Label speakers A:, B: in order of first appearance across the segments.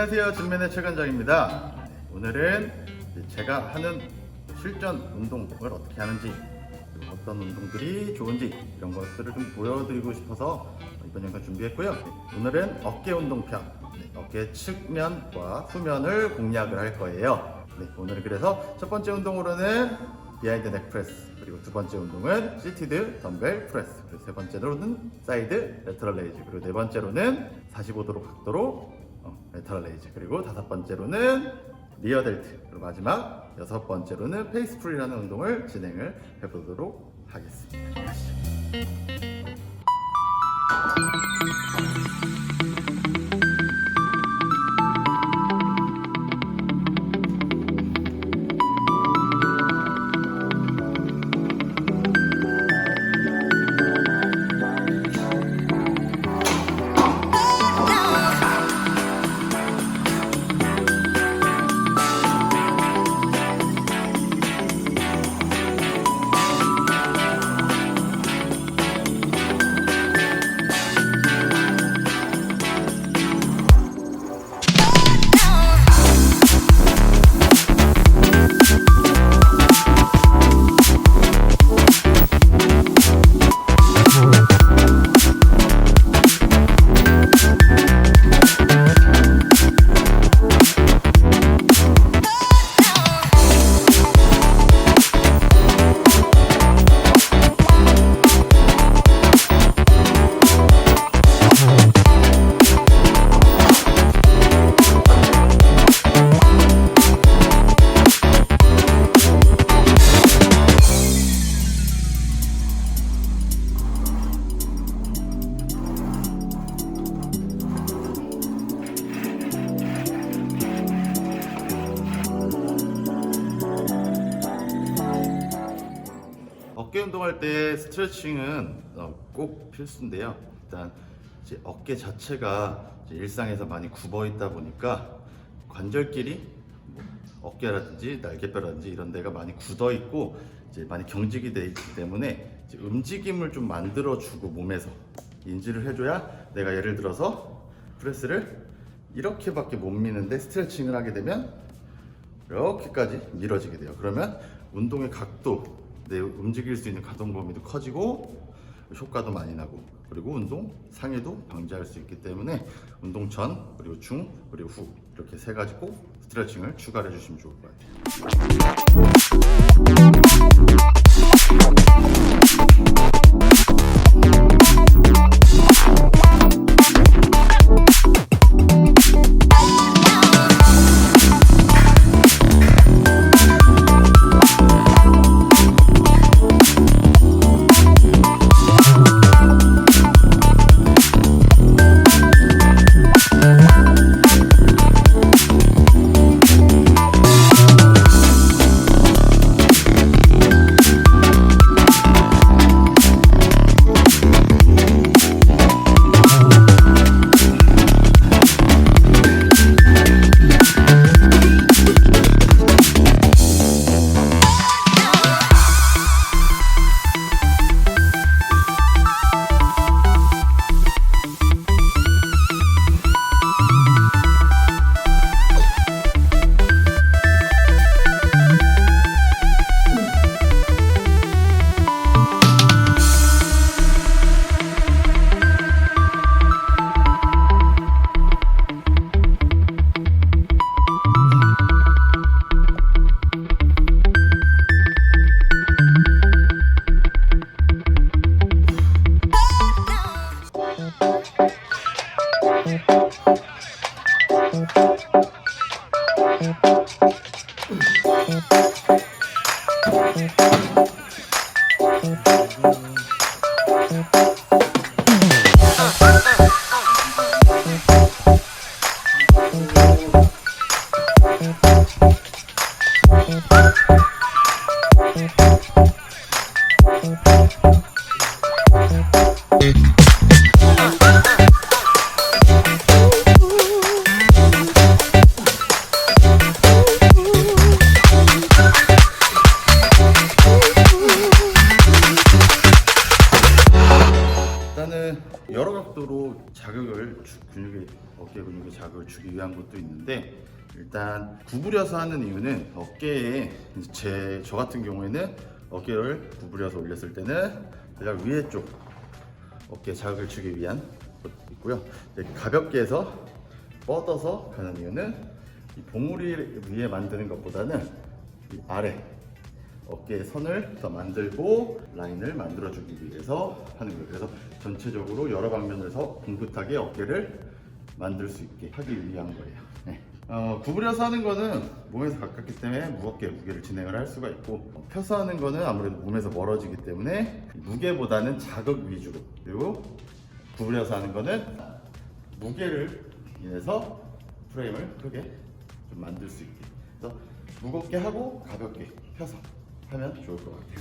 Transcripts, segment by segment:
A: 안녕하세요. 진맨의 최관장입니다. 오늘은 이제 제가 하는 실전 운동을 어떻게 하는지 어떤 운동들이 좋은지 이런 것들을 좀 보여드리고 싶어서 이번 영상 준비했고요. 오늘은 어깨 운동편, 네, 어깨 측면과 후면을 공략을 할 거예요. 네, 오늘은 그래서 첫 번째 운동으로는 비하인드 넥 프레스 그리고 두 번째 운동은 시티드 덤벨 프레스 그리고 세 번째로는 사이드 레터럴 레이즈 그리고 네 번째로는 45도로 각도로 어, 레터럴 레이즈 그리고 다섯 번째로는 리어 델트 그리고 마지막 여섯 번째로는 페이스 풀이라는 운동을 진행을 해보도록 하겠습니다. 어깨 운동할 때 스트레칭은 어, 꼭 필수인데요. 일단 어깨 자체가 일상에서 많이 굽어 있다 보니까 관절끼리 뭐 어깨라든지 날개뼈라든지 이런 데가 많이 굳어 있고 이제 많이 경직이 돼 있기 때문에 움직임을 좀 만들어 주고 몸에서 인지를 해줘야 내가 예를 들어서 프레스를 이렇게밖에 못 미는데 스트레칭을 하게 되면 이렇게까지 밀어지게 돼요. 그러면 운동의 각도, 내 움직일 수 있는 가동 범위도 커지고 효과도 많이 나고 그리고 운동 상해도 방지할 수 있기 때문에 운동 전 그리고 중 그리고 후 이렇게 세 가지 꼭 스트레칭을 추가해 주시면 좋을 것 같아요. Thank you. 어깨 근육에 자극을 주기 위한 것도 있는데 일단 구부려서 하는 이유는 어깨에 제 저 같은 경우에는 어깨를 구부려서 올렸을 때는 내가 위에 쪽 어깨 자극을 주기 위한 것도 있고요. 가볍게 해서 뻗어서 가는 이유는 이 봉우리 위에 만드는 것보다는 이 아래 어깨의 선을 더 만들고 라인을 만들어주기 위해서 하는 거예요. 그래서 전체적으로 여러 방면에서 봉긋하게 어깨를 만들 수 있게 하기 위한 거예요. 네. 어, 구부려서 하는 거는 몸에서 가깝기 때문에 무겁게 무게를 진행을 할 수가 있고 어, 펴서 하는 거는 아무래도 몸에서 멀어지기 때문에 무게보다는 자극 위주로 그리고 구부려서 하는 거는 무게를 인해서 프레임을 크게 좀 만들 수 있게 그래서 무겁게 하고 가볍게 펴서 하면 좋을 것 같아요.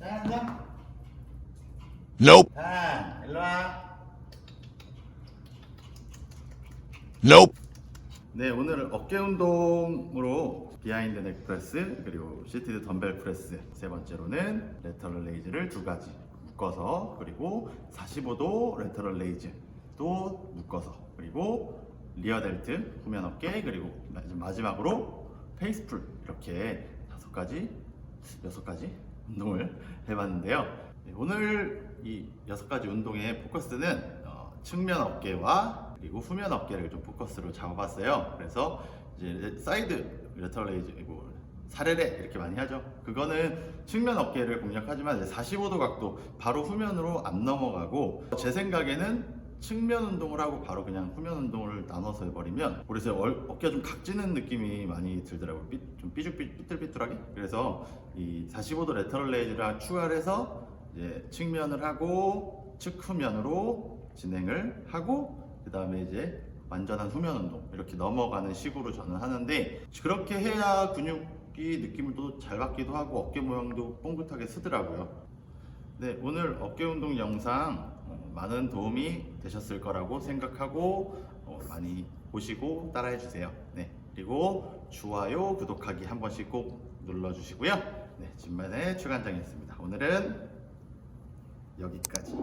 A: 앉아.
B: Nope.
A: 자, 일로 와.
B: Nope.
A: 네, 오늘 어깨 운동으로 비하인드 넥 프레스 그리고 시티드 덤벨 프레스 세 번째로는 레터럴 레이즈를 두 가지 묶어서 그리고 45도 레터럴 레이즈 또 묶어서 그리고 리어 델트 후면 어깨 그리고 마지막으로 페이스풀 이렇게 다섯 가지 여섯 가지 운동을 해봤는데요. 네, 오늘 이 여섯 가지 운동의 포커스는 어, 측면 어깨와 그리고 후면 어깨를 좀 포커스로 잡아봤어요. 그래서 이제 사이드 레터레이즈고 사레레 이렇게 많이 하죠. 그거는 측면 어깨를 공략하지만 이제 45도 각도 바로 후면으로 안 넘어가고 제 생각에는 측면 운동을 하고 바로 그냥 후면 운동을 나눠서 해버리면 그래서 얼- 어깨가 좀 각지는 느낌이 많이 들더라고요. 삐, 좀 삐죽삐 삐뚤삐뚤하게. 그래서 이 45도 레터럴 레이즈를 추가를 해서 이제 측면을 하고 측후면으로 진행을 하고 그 다음에 이제 완전한 후면 운동 이렇게 넘어가는 식으로 저는 하는데 그렇게 해야 근육이 느낌도 잘 받기도 하고 어깨 모양도 뽕긋하게 쓰더라고요. 네, 오늘 어깨 운동 영상 어, 많은 도움이 되셨을 거라고 생각하고 어, 많이 보시고 따라해 주세요. 네, 그리고 좋아요, 구독하기 한 번씩 꼭 눌러 주시고요. 네, 진만의 추간장이었습니다. 오늘은 여기까지.